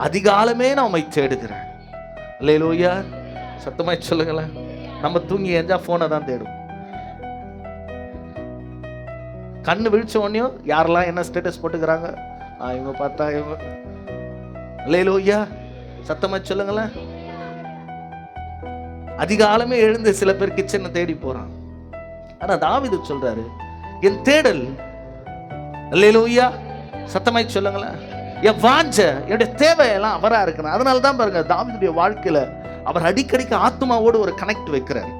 அதிகாலமே நான் உமை தேடுகிறேன். அல்லேலூயா. சத்தமாய் சொல்லுங்களேன். நம்ம தூங்கி எஞ்சா போனை தான் தேடும். கண்ணு விழிச்ச உடனேயும் யாரெல்லாம் என்ன ஸ்டேட்டஸ் போட்டுக்கிறாங்க? ஆ இவங்க பார்த்தா இவங்க. லோய்யா சத்தமா சொல்லுங்களேன். அதிகாலமே எழுந்து சில பேர் கிச்சனை தேடி போறான் ஆனா தாவிது சொல்றாரு என் தேடல். அல்லேலூயா. சத்தமாய் சொல்லுங்களேன். என் வாஞ்ச என்னுடைய தேவையெல்லாம் அவராக இருக்கணும் அதனால தான் பாருங்க தாவிதுடைய வாழ்க்கையில் அவர் அடிக்கடிக்கு ஆத்மாவோடு ஒரு கனெக்ட் வைக்கிறார்.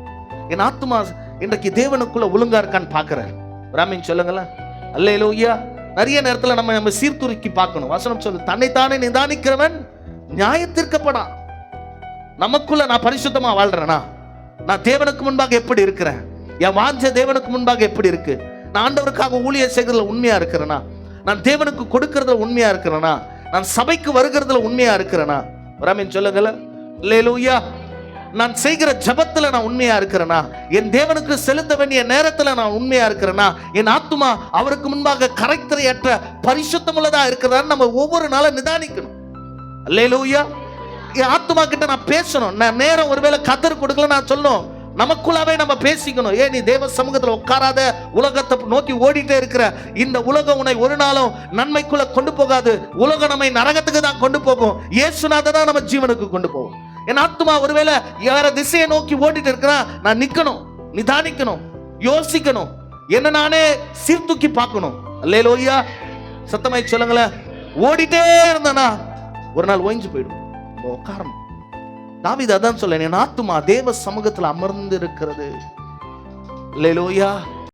என் ஆத்மா இன்றைக்கு தேவனுக்குள்ள ஒழுங்கா இருக்கான்னு பார்க்கிறார். ராமின் சொல்லுங்களேன். அல்லேலூயா. நிறைய நேரத்தில் நம்ம நம்ம சீர்துருக்கி பார்க்கணும். வசனம் சொல்லு தன்னைத்தானே நிதானிக்கிறவன் நியாயத்திற்கப்படான் நமக்குள்ள நான் பரிசுத்தமாக வாழ்றேனா? நான் தேவனுக்கு முன்பாக எப்படி இருக்கிறேன்? என் வாஞ்ச தேவனுக்கு முன்பாக எப்படி இருக்கு? நான் ஆண்டவருக்காக ஊழியர் செய்கிறதுல உண்மையா இருக்கிறேனா? நான் தேவனுக்கு கொடுக்கறதுல உண்மையா இருக்கிறேனா? நான் சபைக்கு வருகிறதுல உண்மையா இருக்கிறேனா? ராமின் சொல்லுங்கள. லேலூயா நான் செய்கிற ஜபத்துல நான் உண்மையா இருக்கிறேனா? என் தேவனுக்கு செலுத்த வேண்டிய நேரத்துல நான் உண்மையா இருக்கிறேனா? என் ஆத்துமா அவருக்கு முன்பாக கரைத்திரையற்ற பரிசுத்தமுள்ளதா இருக்கிறதான்னு நம்ம ஒவ்வொரு நாளும் நிதானிக்கணும். அல்லேலூயா என் ஆத்மா கிட்ட நான் பேசணும். நான் நேரம் ஒருவேளை கத்தர் கொடுக்கல நான் சொல்லணும். நமக்குள்ளாவே நம்ம பேசிக்கணும். ஏன் நீ தேவ சமூகத்தில் உட்காராத உலகத்தை நோக்கி ஓடிட்டே இருக்கிற இந்த உலகம் உன்னை ஒரு நாளும் நன்மைக்குள்ள கொண்டு போகாது. உலகம் நம்மை நரகத்துக்கு தான் கொண்டு போகும். இயேசுநாத தான் நம்ம ஜீவனுக்கு கொண்டு போகும். என் ஆத்துமா ஒருவேளை வேற திசையை நோக்கி ஓடிட்டு இருக்கிறான் நான் நிக்கணும் நிதானிக்கணும் யோசிக்கணும். என்ன நானே சீர்தூக்கி பார்க்கணும். அல்லேலூயா. சத்தமாய் சொல்லுங்களேன். ஓடிட்டே இருந்தேனா ஒரு நாள் ஓய்ஞ்சு போயிடும். உட்காரணும். தாவீது அதான் சொல்ல என் ஆத்துமா தேவ சமூகத்தில் அமர்ந்து இருக்கிறது அல்லேலூயா